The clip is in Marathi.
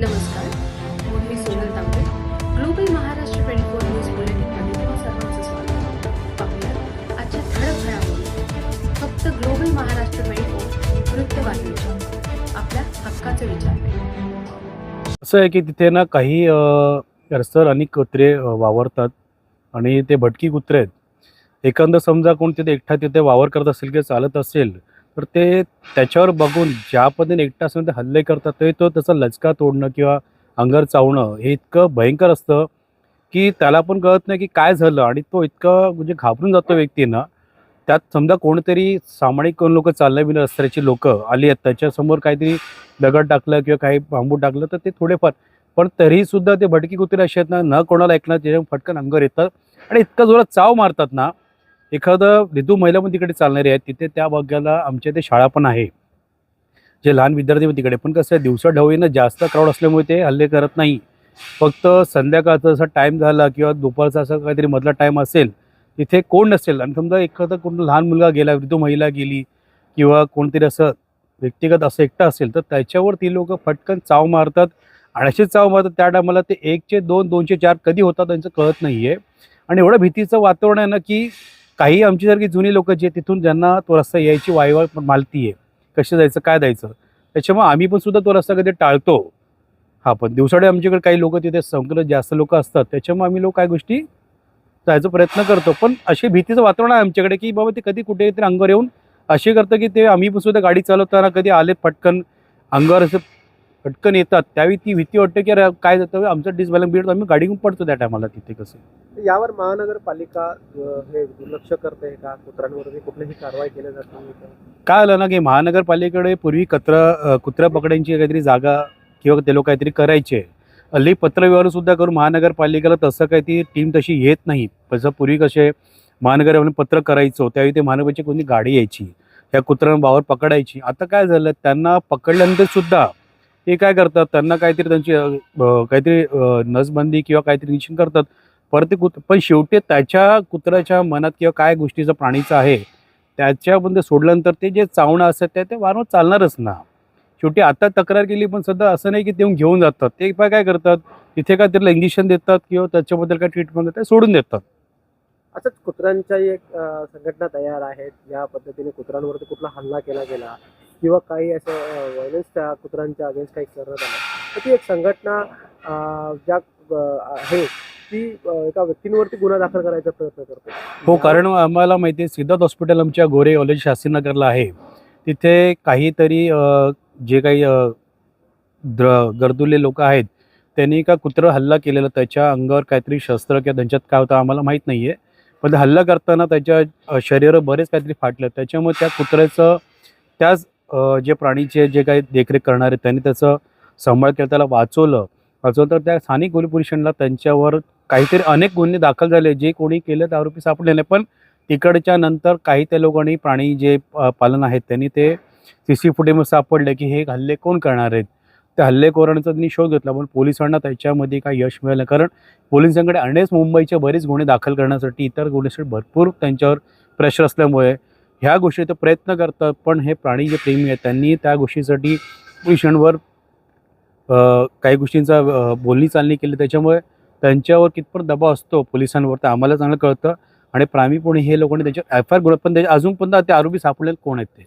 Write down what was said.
नमस्कार मी Sonal Tambe global Maharashtra twenty four news बुलेटिनमध्ये तुम्हा सर्वांचं स्वागत पाहूया आजच्या ठळक घडामोडी. फक्त ग्लोबल महाराष्ट्र ट्वेंटी फोर वृत्तवाहिनीच्या. आपल्या हक्काचे विचार असं आहे की तिथे ना काही अ, रस्त्यावर अनेक कुत्रे वावरतात आणि ते भटकी कुत्रे आहेत. एकंदर समजा कोण तिथे एकटा तिथे वावर करत असेल किंवा चालत असेल तर ते त्याच्यावर बघून ज्या पद्धतीने एकटा असून ते हल्ले करतात ते तो त्याचा लचका तोडणं किंवा अंगर चावणं हे इतकं भयंकर असतं की त्याला पण कळत नाही की काय झालं आणि तो इतकं म्हणजे घाबरून जातो व्यक्तींना. त्यात समजा कोणतरी सामान्य कोण लोक चालल्या बिना रस्त्याची लोक आली आहेत त्याच्यासमोर काहीतरी दगड टाकलं किंवा काही बांबू टाकलं तर ते थोडेफार. पण तरीसुद्धा ते भटकी कुत्रे असे आहेत ना न कोणाला ऐकणार त्याच्या फटकन अंगर येतात आणि इतकं जोरात चाव मारतात ना एखादं विधू महिला पण तिकडे चालणारी आहेत. तिथे त्या भागाला आमच्या इथे शाळा पण आहे. जे लहान विद्यार्थी पण तिकडे. पण कसं आहे दिवसा ढवळीनं जास्त क्राऊड असल्यामुळे ते हल्ले करत नाही. फक्त संध्याकाळचा असा टाईम झाला किंवा दुपारचा असा काहीतरी मधला टाईम असेल तिथे कोण नसेल. आणि समजा एखादा कोण लहान मुलगा गेला वृद्ध महिला गेली किंवा कोणतरी असं व्यक्तिगत असं एकटं असेल तर त्याच्यावर ती लोक फटकन चाव मारतात. आणि चाव मारतात त्या टायमाला ते एकचे दोन दोनशे चार कधी होतात त्यांचं कळत नाही आहे आणि एवढं भीतीचं वातावरण आहे ना की काही आमच्यासारखी जुनी लोक जे तिथून ज्यांना तो रस्ता यायची वायवळ मालती आहे कसे जायचं काय जायचं त्याच्यामुळे आम्ही पण सुद्धा तो रस्ता कधी टाळतो. हा पण दिवसाडे आमच्याकडे काही लोक तिथे संकलन जास्त लोक असतात त्याच्यामुळे आम्ही लोक काय गोष्टी जायचा प्रयत्न करतो. पण असे भीतीचं वातावरण आहे आमच्याकडे की बाबा ते कधी कुठे तरी अंगावर येऊन असे करतं की ते आम्ही पण सुद्धा गाडी चालवताना कधी आले पटकन अंगावर असं पटकन येतात. त्यावेळी ती भीती वाटते की अरे काय जातं? आमचं डिसबॅलन्स बिघडतो. आम्ही गाडी घेऊन पडतो त्या टायमाला तिथे कसं? यावर महानगरपालिका अ, हे दुर्लक्ष करते का? कुत्र्यांवरती कुठलीही कारवाई केली जात नाही का? काय आलं ना की महानगरपालिकेकडे पूर्वी कचरा अ, कुत्र्या पकड्यांची काहीतरी जागा किंवा ते लोक काहीतरी करायचे. हल्ली पत्रव्यवहार सुद्धा करून महानगरपालिकेला तसं काही ती टीम तशी येत नाही. तसं पूर्वी कसे महानगरपालिका पत्र करायचो त्यावेळी ते महानगरची कोणी गाडी यायची त्या कुत्र्यांना बावर पकडायची. आता काय झालं? त्यांना पकडल्यानंतर सुद्धा ते काय करतात? त्यांना काहीतरी त्यांची काहीतरी नसबंदी किंवा काहीतरी निश्चित करतात. परत ते कुत पण शेवटी त्याच्या कुत्र्याच्या मनात किंवा काय गोष्टीचं प्राणीचं आहे त्याच्यामध्ये सोडल्यानंतर ते जे चावणं असतात ते ते वारंवार चालणारच ना. शेवटी आता तक्रार केली पण सध्या असं नाही की ते घेऊन जातात. ते पण काय करतात? तिथे काय त्याला इंजेक्शन देतात किंवा त्याच्याबद्दल काय ट्रीटमेंट देतात सोडून देतात. असंच कुत्र्यांच्याही एक संघटना तयार आहेत. या पद्धतीने कुत्र्यांवरती कुठला हल्ला केला गेला. किंवा काही असं व्हायलन्स त्या कुत्र्यांच्या अगेन्स्ट काही करण्यात आलं. तर ती एक संघटना ज्या आहे ती एका व्यक्तींवरती गुन्हा दाखल करायचा प्रयत्न करते. हो कारण आम्हाला माहिती आहे सिद्धार्थ हॉस्पिटल आमच्या गोरे कॉलेज शास्त्रीनगरला आहे. तिथे काहीतरी जे काही द्र गर्दुले लोक आहेत त्यांनी का कुत्रं हल्ला केलेला त्याच्या अंगावर काहीतरी शस्त्र किंवा त्यांच्यात काय होतं आम्हाला माहीत नाही आहे पण ते हल्ला करताना त्याच्या शरीर बरेच काहीतरी फाटलं. त्याच्यामुळे त्या कुत्र्याचं त्याच जे प्राणीचे जे काही देखरेख करणारे त्यांनी त्याचं सांभाळ केलं त्याला वाचवलं. वाचवलं तर त्या स्थानिक पोलीस स्टेशनला त्यांच्यावर काहीतरी अनेक गुन्हे दाखल झाले. जे कोणी केले त्या आरोपी सापडले नाही. पण तिकडच्या नंतर काही त्या लोकांनी प्राणी जे पालन आहेत त्यांनी ते सी सी फुटेजमध्ये सापडले की हे हल्ले कोण करणार आहेत? त्या हल्लेखोरांचा त्यांनी शोध घेतला. पण पोलिसांना त्याच्यामध्ये काही यश मिळालं कारण पोलिसांकडे अनेक मुंबईचे बरेच गुन्हे दाखल करण्यासाठी इतर गुन्हेसाठी भरपूर त्यांच्यावर प्रेशर असल्यामुळे ह्या गोष्टी ते प्रयत्न करतात पण हे प्राणी जे प्रेमी आहेत त्यांनी त्या गोष्टीसाठी पोलिसांवर काही गोष्टींचा बोलणी चालणी केली. त्याच्यामुळे त्यांच्यावर कितपत दबाव असतो पोलिसांवर तर आम्हाला चांगलं कळतं. आणि प्रामीपणे हे लोकांनी त्याच्यावर एफ आय आर पण त्याच्या अजून पण ते आरोपी सापडलेले कोण आहेत ते?